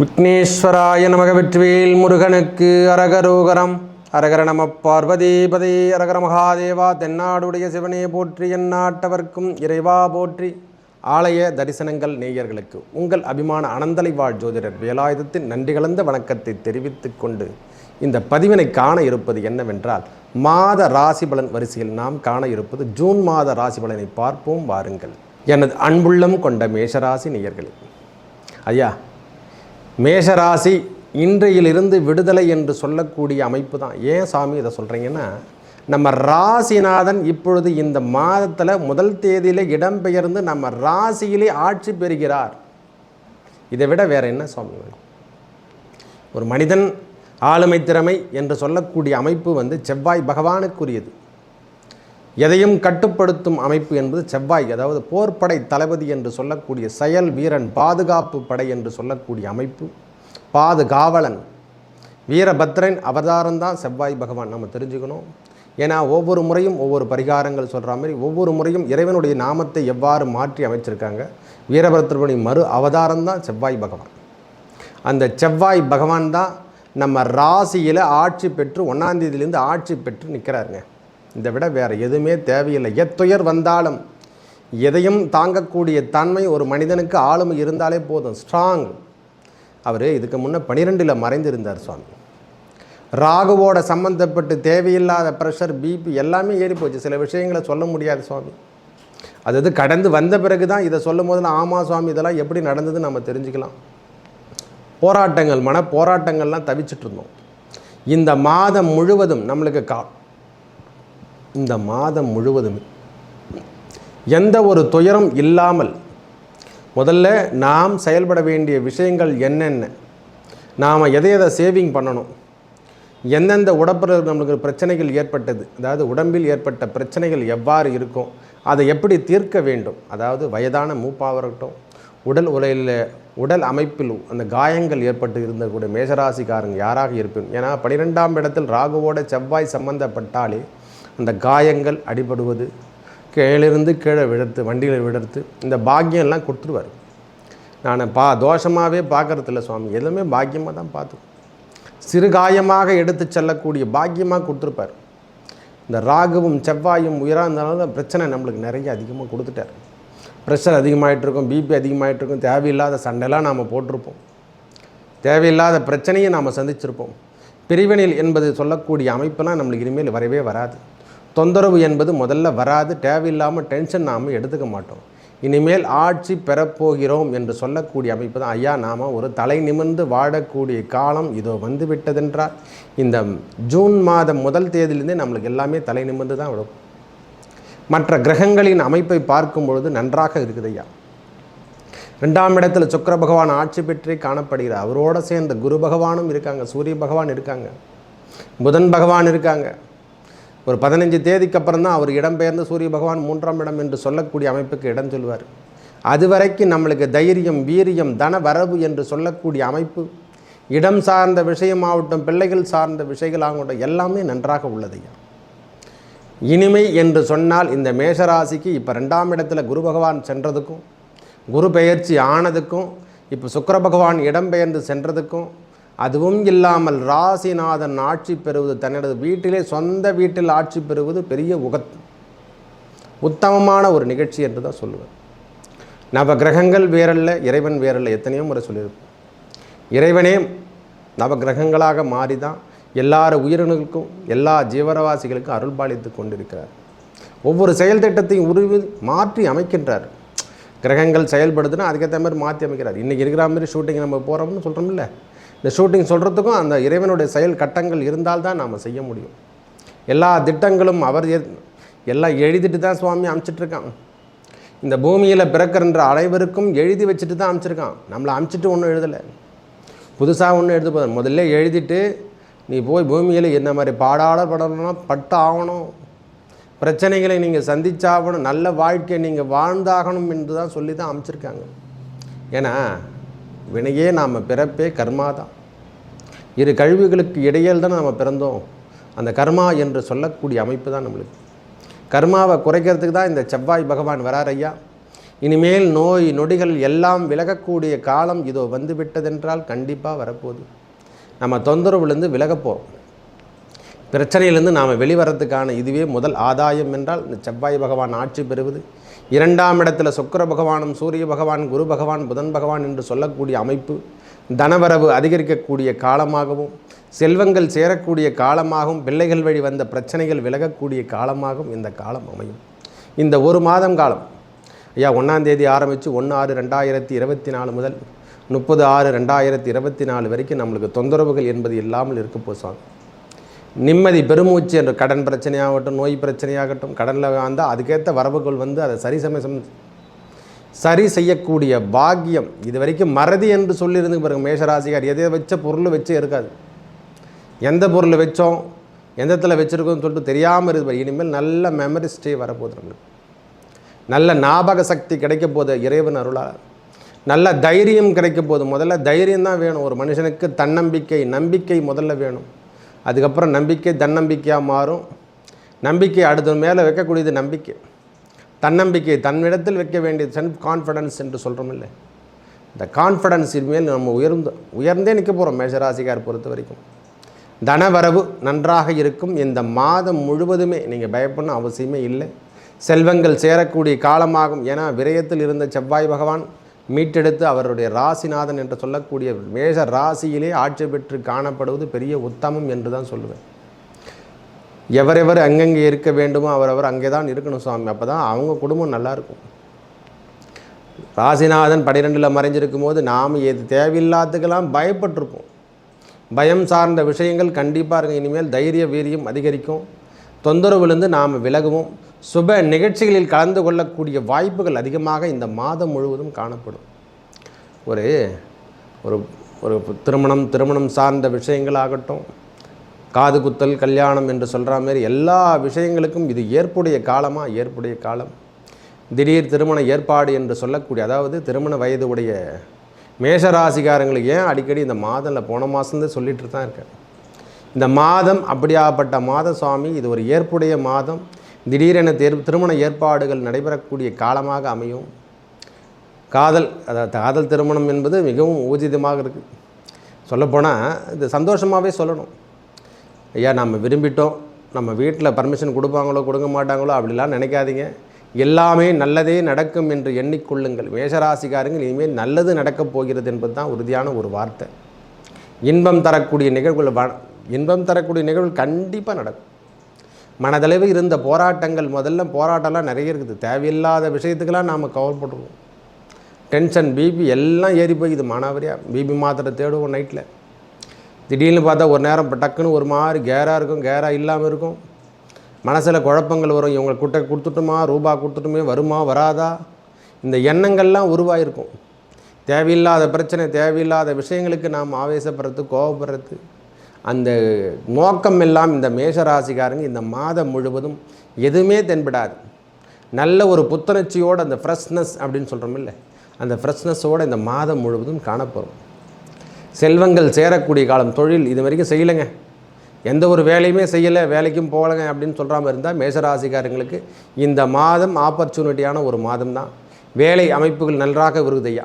விக்னேஸ்வராய நமக வெற்றிவேல் முருகனுக்கு அரகரோகரம். அரகர நம பார்வதீபதே அரகர மகாதேவா தென்னாடுடைய சிவனே போற்றி எந்நாட்டவர்க்கும் இறைவா போற்றி. ஆலய தரிசனங்கள் நேயர்களுக்கு உங்கள் அபிமான அனந்தலை வாழ் ஜோதிடர் வேலாயுதத்தின் நன்றி கலந்த வணக்கத்தை தெரிவித்துக் கொண்டு இந்த பதிவினை காண இருப்பது என்னவென்றால் மாத ராசி பலன் வரிசையில் நாம் காண இருப்பது ஜூன் மாத ராசி பலனை பார்ப்போம் வாருங்கள். எனது அன்புள்ளம் கொண்ட மேஷராசி நேயர்களே. ஐயா மேஷராசி இன்றையிலிருந்து விடுதலை என்று சொல்லக்கூடிய அமைப்பு தான் ஏன் சாமி இதை சொல்கிறீங்கன்னா நம்ம ராசிநாதன் இப்பொழுது இந்த மாதத்தில் முதல் தேதியில் இடம்பெயர்ந்து நம்ம ராசியிலே ஆட்சி பெறுகிறார். இதை விட வேற என்ன சுவாமி வேணும் ஒரு மனிதன் ஆளுமை திறமை என்று சொல்லக்கூடிய அமைப்பு வந்து செவ்வாய் பகவானுக்குரியது. எதையும் கட்டுப்படுத்தும் அமைப்பு என்பது செவ்வாய் அதாவது போர்ப்படை தளபதி என்று சொல்லக்கூடிய செயல் வீரன் பாதுகாப்பு படை என்று சொல்லக்கூடிய அமைப்பு. பாதுகாவலன் வீரபத்ரன் அவதாரம்தான் செவ்வாய் பகவான். நம்ம தெரிஞ்சுக்கணும். ஏன்னா ஒவ்வொரு முறையும் ஒவ்வொரு பரிகாரங்கள் சொல்கிற மாதிரி ஒவ்வொரு முறையும் இறைவனுடைய நாமத்தை எவ்வாறு மாற்றி அமைச்சிருக்காங்க. வீரபத்ரனுடைய மறு அவதாரம் தான் செவ்வாய் பகவான். அந்த செவ்வாய் பகவான் தான் நம்ம ராசியில் ஆட்சி பெற்று ஒன்றாந்தேதியிலேருந்து ஆட்சி பெற்று நிற்கிறாருங்க இதை விட வேறு எதுவுமே தேவையில்லை. எத்துயர் வந்தாலும் எதையும் தாங்கக்கூடிய தன்மை ஒரு மனிதனுக்கு ஆளுமை இருந்தாலே போதும். ஸ்ட்ராங் அவர் இதுக்கு முன்னே பனிரெண்டில் மறைந்திருந்தார் சுவாமி. ராகுவோட சம்மந்தப்பட்டு தேவையில்லாத ப்ரெஷர் பிபி எல்லாமே ஏறி போச்சு. சில விஷயங்களை சொல்ல முடியாது சுவாமி. அது கடந்து வந்த பிறகு தான் இதை சொல்லும் போது ஆமாம் சுவாமி இதெல்லாம் எப்படி நடந்ததுன்னு நம்ம தெரிஞ்சுக்கலாம். போராட்டங்கள் மன போராட்டங்கள்லாம் தவிச்சிட்ருந்தோம் இந்த மாதம் முழுவதும் நம்மளுக்கு கா இந்த மாதம் முழுவதும் எந்த ஒரு துயரம் இல்லாமல் முதல்ல நாம் செயல்பட வேண்டிய விஷயங்கள் என்னென்ன? நாம் எதை எதை சேவிங் பண்ணணும்? எந்தெந்த உடம்பில் நம்மளுக்கு பிரச்சனைகள் ஏற்பட்டது? அதாவது உடம்பில் ஏற்பட்ட பிரச்சனைகள் எவ்வாறு இருக்கும்? அதை எப்படி தீர்க்க வேண்டும்? அதாவது வயதான மூப்பாக இருக்கட்டும் உடல் உலையில் உடல் அமைப்பில் அந்த காயங்கள் ஏற்பட்டு இருந்தக்கூடிய மேஷராசிக்காரங்க யாராக இருப்பேன்? ஏன்னா பனிரெண்டாம் இடத்தில் ராகுவோட செவ்வாய் சம்பந்தப்பட்டாலே அந்த காயங்கள் அடிபடுவது கீழிருந்து கீழே விடர்த்து வண்டியில் விடர்த்து இந்த பாக்கியம்லாம் கொடுத்துருவார். நான் பா தோஷமாகவே பார்க்கறதில்ல சுவாமி. எதுவுமே பாக்கியமாக தான் பார்த்து சிறு காயமாக எடுத்து செல்லக்கூடிய பாக்கியமாக கொடுத்துருப்பார். இந்த ராகுவும் செவ்வாயும் உயராக இருந்தாலும் தான் பிரச்சனை நம்மளுக்கு நிறைய அதிகமாக கொடுத்துட்டார். ப்ரெஷர் அதிகமாகிட்டு இருக்கும் பிபி அதிகமாகிட்டுருக்கும் தேவையில்லாத சண்டைலாம் நாம் போட்டிருப்போம். தேவையில்லாத பிரச்சனையை நாம் சந்திச்சிருப்போம். பிரிவினில் என்பது சொல்லக்கூடிய அமைப்பெல்லாம் நம்மளுக்கு இனிமேல் வரவே வராது. தொந்தரவு என்பது முதல்ல வராது தேவையில்லாமல் டென்ஷன் நாம் எடுத்துக்க மாட்டோம். இனிமேல் ஆட்சி பெறப்போகிறோம் என்று சொல்லக்கூடிய அமைப்பு தான் ஐயா. நாம் ஒரு தலை நிமிர்ந்து வாழக்கூடிய காலம் இதோ வந்து விட்டதென்றால் இந்த ஜூன் மாதம் முதல் தேதியிலேருந்தே நம்மளுக்கு எல்லாமே தலை நிமிர்ந்து தான் விடும் மற்ற கிரகங்களின் அமைப்பை பார்க்கும் பொழுது நன்றாக இருக்குது ஐயா. ரெண்டாம் இடத்துல சுக்கர பகவான் ஆட்சி பெற்றே காணப்படுகிறார். அவரோட சேர்ந்த குரு பகவானும் இருக்காங்க சூரிய பகவான் இருக்காங்க புதன் பகவான் இருக்காங்க. ஒரு பதினஞ்சு தேதிக்கு அப்புறம் தான் அவர் இடம்பெயர்ந்து சூரிய பகவான் மூன்றாம் இடம் என்று சொல்லக்கூடிய அமைப்புக்கு இடம் சொல்வார் அது வரைக்கும் நம்மளுக்கு தைரியம் வீரியம் தன வரவு என்று சொல்லக்கூடிய அமைப்பு இடம் சார்ந்த விஷயமாகட்டும் பிள்ளைகள் சார்ந்த விஷயங்களாகட்டும் எல்லாமே நன்றாக உள்ளதையா இனிமை என்று சொன்னால் இந்த மேஷராசிக்கு இப்போ ரெண்டாம் இடத்துல குரு பகவான் சென்றதுக்கும் குரு பெயர்ச்சி ஆனதுக்கும் இப்போ சுக்கர பகவான் இடம்பெயர்ந்து சென்றதுக்கும் அதுவும் இல்லாமல் ராசிநாதன் ஆட்சி பெறுவது தன்னது வீட்டிலே சொந்த வீட்டில் ஆட்சி பெறுவது பெரிய உகத். உத்தமமான ஒரு நிகழ்ச்சி என்று தான் சொல்லுவேன். நவ கிரகங்கள் வேறல்ல இறைவன் வேறல்ல எத்தனையோ முறை சொல்லியிருப்போம் இறைவனே நவ கிரகங்களாக மாறி தான் எல்லார உயிரினங்களுக்கும் எல்லா ஜீவரவாசிகளுக்கும் அருள்பாலித்து கொண்டிருக்கிறார். ஒவ்வொரு செயல் திட்டத்தையும் உருவி மாற்றி அமைக்கின்றார். கிரகங்கள் செயல்படுதுன்னா அதுக்கேற்ற மாதிரி மாற்றி அமைக்கிறார். இன்றைக்கி இருக்கிற மாதிரி ஷூட்டிங் நம்ம போகிறோம்னு சொல்கிறோம்ல இந்த ஷூட்டிங் சொல்கிறதுக்கும் அந்த இறைவனுடைய செயல் கட்டங்கள் இருந்தால்தான் நாம் செய்ய முடியும். எல்லா திட்டங்களும் அவர் எல்லாம் எழுதிட்டு தான் சுவாமி அமைச்சிட்ருக்கான் இந்த பூமியில் பிறக்கின்ற அனைவருக்கும் எழுதி வச்சுட்டு தான் அமைச்சிருக்கான். நம்மளை அமைச்சிட்டு ஒன்றும் எழுதலை. புதுசாக ஒன்றும் எழுத போதும் முதல்ல எழுதிட்டு நீ போய் பூமியில் என்ன மாதிரி பாடாளர் படணும்னா பட்டு ஆகணும். பிரச்சனைகளை நீங்கள் சந்திச்சாகணும். நல்ல வாழ்க்கையை நீங்கள் வாழ்ந்தாகணும் என்று தான் சொல்லி தான் அமைச்சிருக்காங்க. ஏன்னா வினையே நாம் பிறப்பே கர்மா தான். இரு கழிவுகளுக்கு இடையில் தான் நம்ம பிறந்தோம். அந்த கர்மா என்று சொல்லக்கூடிய அமைப்பு தான் நம்மளுக்கு. கர்மாவை குறைக்கிறதுக்கு தான் இந்த செவ்வாய் பகவான் வரார் ஐயா. இனிமேல் நோய் நொடிகள் எல்லாம் விலகக்கூடிய காலம் இதோ வந்து விட்டதென்றால் கண்டிப்பாக வரப்போகுது. நம்ம தொந்தரவுலேருந்து விலகப்போம் பிரச்சனையிலேருந்து நாம் வெளிவரத்துக்கான இதுவே முதல் ஆதாயம் என்றால் இந்த செவ்வாய் பகவான் ஆட்சி பெறுவது. இரண்டாம் இடத்துல சுக்கிர பகவானும் சூரிய பகவான் குரு பகவான் புதன் பகவான் என்று சொல்லக்கூடிய அமைப்பு தனவரவு அதிகரிக்கக்கூடிய காலமாகவும் செல்வங்கள் சேரக்கூடிய காலமாகவும் பிள்ளைகள் வழி வந்த பிரச்சனைகள் விலகக்கூடிய காலமாகவும் இந்த காலம் அமையும். இந்த ஒரு மாதம் காலம் ஐயா ஒன்றாந்தேதி ஆரம்பித்து ஒன்று ஆறு ரெண்டாயிரத்தி இருபத்தி நாலு முதல் முப்பது ஆறு ரெண்டாயிரத்தி இருபத்தி நாலு வரைக்கும் நம்மளுக்கு தொந்தரவுகள் என்பது இல்லாமல் இருக்க போசாங்க நிம்மதி பெருமூச்சு என்று கடன் பிரச்சனையாகட்டும் நோய் பிரச்சனையாகட்டும் கடனில் வந்தால் அதுக்கேற்ற வரவுகள் வந்து அதை சரி சமயம் சரி செய்யக்கூடிய பாக்கியம். இது வரைக்கும் மறதி என்று சொல்லியிருந்து பாருங்க மேஷராசிகார் எதை வச்ச பொருள் வச்சே இருக்காது. எந்த பொருள் வச்சோம் எந்த இடத்துல வச்சுருக்கோம்னு சொல்லிட்டு தெரியாமல் இருப்பார் இனிமேல் நல்ல மெமரி ஸ்டே வரப்போகுது நம்மளுக்கு. நல்ல ஞாபக சக்தி கிடைக்க போது இறைவன் அருளாக நல்ல தைரியம் கிடைக்க போகுது. முதல்ல தைரியம் தான் வேணும். ஒரு மனுஷனுக்கு தன்னம்பிக்கை நம்பிக்கை முதல்ல வேணும். அதுக்கப்புறம் நம்பிக்கை தன்னம்பிக்கையாக மாறும். நம்பிக்கை அடுத்த மேலே வைக்கக்கூடியது நம்பிக்கை. தன்னம்பிக்கை தன்னிடத்தில் வைக்க வேண்டியது செல்ஃப் கான்ஃபிடன்ஸ் என்று சொல்கிறோம் இல்லை இந்த கான்ஃபிடன்ஸ் இனிமேல் நம்ம உயர்ந்து உயர்ந்தே நிற்க போகிறோம் மேஷராசிக்கார் பொறுத்த வரைக்கும். தனவரவு நன்றாக இருக்கும். இந்த மாதம் முழுவதுமே நீங்கள் பயப்படணும் அவசியமே இல்லை. செல்வங்கள் சேரக்கூடிய காலமாகும். ஏன்னா விரயத்தில் இருந்த செவ்வாய் பகவான் மீட்டெடுத்து அவருடைய ராசிநாதன் என்று சொல்லக்கூடிய மேஷ ராசியிலே ஆட்சி பெற்று காணப்படுவது பெரிய உத்தமம் என்று தான் சொல்லுவேன். எவரெவர் அங்கங்கே இருக்க வேண்டுமோ அவரவர் அங்கே தான் இருக்கணும் சுவாமி. அப்போ தான் அவங்க குடும்பம் நல்லாயிருக்கும் ராசிநாதன் பனிரெண்டில் மறைஞ்சிருக்கும் போது நாம் எது தேவையில்லாததுக்கெல்லாம் பயப்பட்டிருப்போம். பயம் சார்ந்த விஷயங்கள் கண்டிப்பாக இருக்கும். இனிமேல் தைரிய வீரியம் அதிகரிக்கும். தொந்தரவுலேருந்து நாம் விலகுவோம். சுப நிகழ்ச்சிகளில் கலந்து கொள்ளக்கூடிய வாய்ப்புகள் அதிகமாக இந்த மாதம் முழுவதும் காணப்படும். ஒரு ஒரு ஒரு திருமணம் திருமணம் சார்ந்த விஷயங்களாகட்டும் காது குத்தல் கல்யாணம் என்று சொல்கிற மாதிரி எல்லா விஷயங்களுக்கும் இது ஏற்புடைய காலமாக ஏற்புடைய காலம். திடீர் திருமண ஏற்பாடு என்று சொல்லக்கூடிய அதாவது திருமண வயது உடைய மேஷராசிகாரங்களுக்கு ஏன் அடிக்கடி இந்த மாதம்ல போன மாதம்தான் சொல்லிகிட்டு தான் இருக்கேன். இந்த மாதம் அப்படியாப்பட்ட மாத சுவாமி இது ஒரு ஏற்புடைய மாதம். திடீரென தேர் திருமண ஏற்பாடுகள் நடைபெறக்கூடிய காலமாக அமையும். காதல் அதாவது காதல் திருமணம் என்பது மிகவும் ஊர்ஜிதமாக இருக்குது சொல்லப்போனால் இது சந்தோஷமாகவே சொல்லணும். ஐயா நம்ம விரும்பிட்டோம். நம்ம வீட்டில் பர்மிஷன் கொடுப்பாங்களோ கொடுக்க மாட்டாங்களோ அப்படிலாம் நினைக்காதீங்க. எல்லாமே நல்லதே நடக்கும் என்று எண்ணிக்கொள்ளுங்கள். மேஷராசிக்காரங்கள் இனிமேல் நல்லது நடக்கப் போகிறது என்பது தான் உறுதியான ஒரு வார்த்தை. இன்பம் தரக்கூடிய நிகழ்வுகள் வ இன்பம் தரக்கூடிய நிகழ்வுகள் கண்டிப்பாக நடக்கும். மனதளவு இருந்த போராட்டங்கள் முதல்ல போராட்டம்லாம் நிறைய இருக்குது. தேவையில்லாத விஷயத்துக்கெல்லாம் நாம் கவலைப்படுவோம் டென்ஷன் பிபி எல்லாம் ஏறி போய் இது மானாவரியாக பிபி மாத்திரை தேடுவோம் நைட்டில் திடீர்னு பார்த்தா ஒரு நேரம் இப்போ டக்குன்னு ஒரு மாதிரி கேராக இருக்கும் கேராக இல்லாமல் இருக்கும். மனசில் குழப்பங்கள் வரும். இவங்க குட்டை கொடுத்துட்டுமா ரூபா கொடுத்துட்டுமே வருமா வராதா? இந்த எண்ணங்கள்லாம் உருவாயிருக்கும். தேவையில்லாத பிரச்சனை தேவையில்லாத விஷயங்களுக்கு நாம் ஆவேசப்படுறது கோவப்படுறது. அந்த நோக்கம் எல்லாம் இந்த மேஷராசிக்காரங்க இந்த மாதம் முழுவதும் எதுவுமே தென்படாது. நல்ல ஒரு புத்துணர்ச்சியோடு அந்த ஃப்ரெஷ்னஸ் அப்படின்னு சொல்கிறோம் இல்லை அந்த ஃப்ரெஷ்னஸோடு இந்த மாதம் முழுவதும் காணப்போகிறோம் செல்வங்கள் சேரக்கூடிய காலம் தொழில் இது வரைக்கும் செய்யலைங்க. எந்த ஒரு வேலையுமே செய்யலை வேலைக்கும் போகலைங்க அப்படின்னு சொல்கிறாமல் இருந்தால் மேஷராசிக்காரங்களுக்கு இந்த மாதம் ஆப்பர்ச்சுனிட்டியான ஒரு மாதம் தான் வேலை அமைப்புகள் நன்றாக வருகுதையா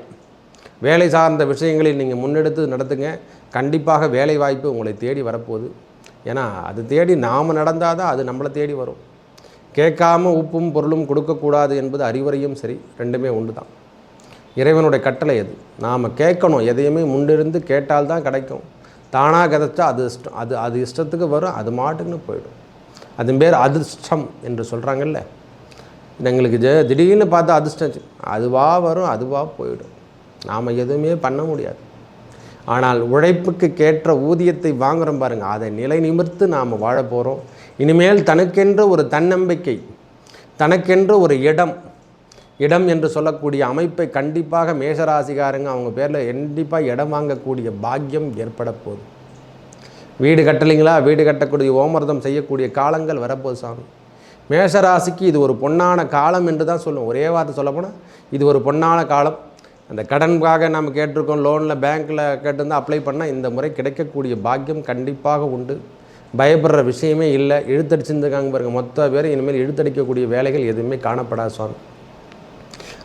வேலை சார்ந்த விஷயங்களில் நீங்கள் முன்னெடுத்து நடத்துங்க. கண்டிப்பாக வேலை வாய்ப்பு உங்களை தேடி வரப்போகுது. ஏன்னா அது தேடி நாம் நடந்தால் தான் அது நம்மளை தேடி வரும். கேட்காம உப்பும் பொருளும் கொடுக்கக்கூடாது என்பது அறிவுரையும் சரி ரெண்டுமே உண்டு தான். இறைவனுடைய கட்டளை அது நாம் கேட்கணும். எதையுமே முன்னிருந்து கேட்டால் தான் கிடைக்கும். தானாக கிடச்சா அது இஷ்டம். அது அது இஷ்டத்துக்கு வரும். அது மாட்டுக்குன்னு போயிடும். அது பேர் அதிர்ஷ்டம் என்று சொல்கிறாங்கல்ல எங்களுக்கு ஜெ திடீர்னு பார்த்தா அதிர்ஷ்டம். அதுவாக வரும் அதுவாக போயிடும். நாம் எதுவுமே பண்ண முடியாது. ஆனால் உழைப்புக்கு கேற்ற ஊதியத்தை வாங்குகிறோம் பாருங்கள் அதை நிலை நிமிர்த்து நாம் வாழ போகிறோம் இனிமேல் தனக்கென்ற ஒரு தன்னம்பிக்கை தனக்கென்ற ஒரு இடம் இடம் என்று சொல்லக்கூடிய அமைப்பை கண்டிப்பாக மேஷராசிக்காரங்க அவங்க பேரில் கண்டிப்பாக இடம் வாங்கக்கூடிய பாக்கியம் ஏற்பட போகுது. வீடு கட்டலைங்களா? வீடு கட்டக்கூடிய ஓமர்தம் செய்யக்கூடிய காலங்கள் வரப்போகுது சாமி. மேஷராசிக்கு இது ஒரு பொன்னான காலம் என்று தான் சொல்லுவோம். ஒரே வார்த்தை சொல்லப்போனால் இது ஒரு பொன்னான காலம். அந்த கடனுக்காக நம்ம கேட்டிருக்கோம் லோனில் பேங்க்கில் கேட்டிருந்தால் அப்ளை பண்ணால் இந்த முறை கிடைக்கக்கூடிய பாக்கியம் கண்டிப்பாக உண்டு. பயப்படுற விஷயமே இல்லை. இழுத்தடிச்சிருந்துருக்காங்க பாருங்கள் மொத்த பேர் இனிமேல் இழுத்தடிக்கக்கூடிய வேலைகள் எதுவுமே காணப்படாது சுவாமி.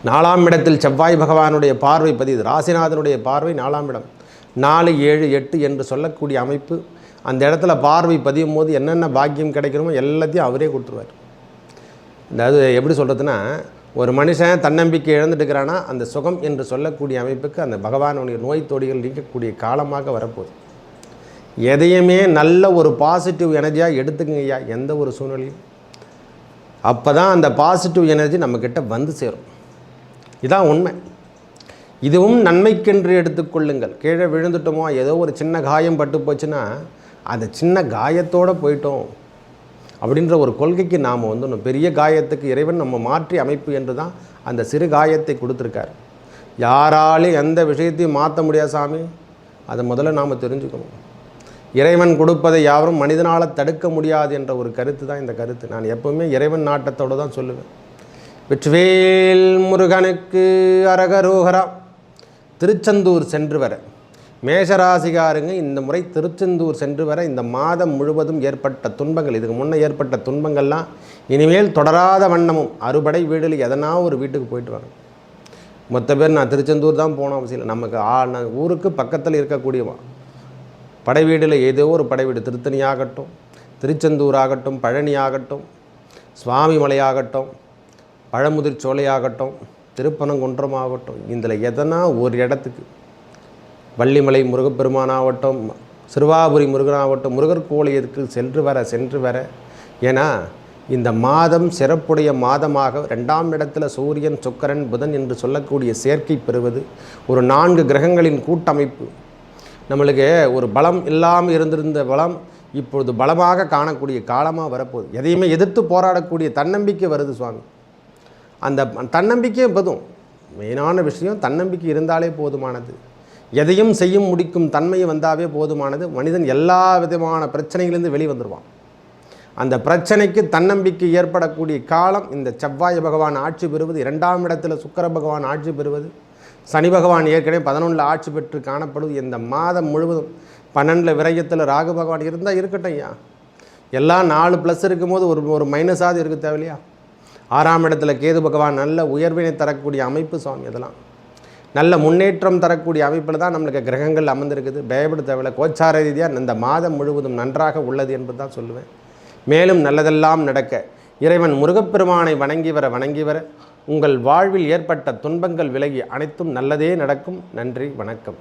நாலாம் இடத்தில் செவ்வாய் பகவானுடைய பார்வை பதிவு ராசிநாதனுடைய பார்வை நாலாம் இடம். நாலு ஏழு எட்டு என்று சொல்லக்கூடிய அமைப்பு. அந்த இடத்துல பார்வை பதியும் போது என்னென்ன பாக்கியம் கிடைக்கணுமோ எல்லாத்தையும் அவரே கொடுத்துருவார். அதாவது எப்படி சொல்கிறதுனா ஒரு மனுஷன் தன்னம்பிக்கை இழந்துட்டுக்கிறான்னா அந்த சுகம் என்று சொல்லக்கூடிய அமைப்புக்கு அந்த பகவானுடைய நோய் தொடிகள் நீக்கக்கூடிய காலமாக வரப்போகுது. எதையுமே நல்ல ஒரு பாசிட்டிவ் எனர்ஜியாக எடுத்துக்கங்க ஐயா எந்த ஒரு சூழ்நிலையும். அப்போ தான் அந்த பாசிட்டிவ் எனர்ஜி நம்மக்கிட்ட வந்து சேரும். இதான் உண்மை. இதுவும் நன்மைக்கென்று எடுத்துக்கொள்ளுங்கள் கீழே விழுந்துட்டோமோ ஏதோ ஒரு சின்ன காயம் பட்டு போச்சுன்னா அந்த சின்ன காயத்தோடு போயிட்டோம். அப்படின்ற ஒரு கொள்கைக்கு நாம் வந்து பெரிய காயத்துக்கு இறைவன் நம்ம மாற்றி அமைப்பு என்று தான் அந்த சிறு காயத்தை கொடுத்துருக்கார். யாராலையும் எந்த விஷயத்தையும் மாற்ற முடியாது சாமி. அதை முதல்ல நாம் தெரிஞ்சுக்கணும். இறைவன் கொடுப்பதை யாரும் மனிதனால் தடுக்க முடியாது என்ற ஒரு கருத்து தான் இந்த கருத்து. நான் எப்போவுமே இறைவன் நாட்டத்தோடு தான் சொல்லுவேன். வெற்றிவேல் முருகனுக்கு அரகரோகரா திருச்செந்தூர் சென்று வர. மேஷராசிகாருங்க இந்த முறை திருச்செந்தூர் சென்று வர இந்த மாதம் முழுவதும் ஏற்பட்ட துன்பங்கள் இதுக்கு முன்னே ஏற்பட்ட துன்பங்கள்லாம் இனிமேல் தொடராத வண்ணமும் அறுபடை வீடில் எதனா ஒரு வீட்டுக்கு போயிட்டு வாங்க மொத்த பேர் நான் திருச்செந்தூர் தான் போன அவசியம் இல்லை. நமக்கு ஆ ஊருக்கு பக்கத்தில் இருக்கக்கூடியவா. படை வீடில் ஏதோ ஒரு படை வீடு திருத்தணி ஆகட்டும் திருச்செந்தூர் ஆகட்டும் பழனி ஆகட்டும் சுவாமி மலையாகட்டும் பழமுதிர் சோலையாகட்டும் திருப்பனங்குன்றம் ஆகட்டும் இதில் எதனா ஒரு இடத்துக்கு வள்ளிமலை முருகப்பெருமானாகட்டும் சிறுவாபுரி முருகனாகட்டும் முருகர் கோயிலுக்கு சென்று வர சென்று வர. ஏன்னா இந்த மாதம் சிறப்புடைய மாதமாக ரெண்டாம் இடத்துல சூரியன் சுக்கரன் புதன் என்று சொல்லக்கூடிய சேர்க்கை பெறுவது ஒரு நான்கு கிரகங்களின் கூட்டமைப்பு. நம்மளுக்கு ஒரு பலம் இல்லாமல் இருந்திருந்த பலம் இப்பொழுது பலமாக காணக்கூடிய காலமாக வரப்போகுது. எதையுமே எதிர்த்து போராடக்கூடிய தன்னம்பிக்கை வருது சுவாமி. அந்த தன்னம்பிக்கையும் போதும். மெயினான விஷயம் தன்னம்பிக்கை இருந்தாலே போதுமானது. எதையும் செய்யும் முடிக்கும் தன்மை வந்தாவே போதுமானது. மனிதன் எல்லா விதமான பிரச்சனைகளிலிருந்து வெளிவந்துடுவான் அந்த பிரச்சனைக்கு தன்னம்பிக்கை ஏற்படக்கூடிய காலம் இந்த செவ்வாய் பகவான் ஆட்சி பெறுவது இரண்டாம் இடத்துல சுக்கர பகவான் ஆட்சி பெறுவது சனி பகவான் ஏற்கனவே பதினொன்றில் ஆட்சி பெற்று காணப்படுவது இந்த மாதம் முழுவதும் பன்னெண்டில் விரயத்தில் ராகு பகவான் இருந்தால் இருக்கட்டும் ஐயா. எல்லாம் நாலு ப்ளஸ் இருக்கும்போது ஒரு ஒரு மைனஸாவது இருக்க தேவையில்லையா? ஆறாம் இடத்துல கேது பகவான் நல்ல உயர்வினை தரக்கூடிய அமைப்பு சுவாமி அதெல்லாம். நல்ல முன்னேற்றம் தரக்கூடிய அமைப்பில் தான் நம்மளுக்கு கிரகங்கள் அமர்ந்திருக்குது. பயப்பட தேவையில்லை கோச்சார ரீதியாக இந்த மாதம் முழுவதும் நன்றாக உள்ளது என்பது தான் சொல்லுவேன். மேலும் நல்லதெல்லாம் நடக்க இறைவன் முருகப்பெருமானை வணங்கி வர வணங்கி வர. உங்கள் வாழ்வில் ஏற்பட்ட துன்பங்கள் விலகி அனைத்தும் நல்லதே நடக்கும். நன்றி வணக்கம்.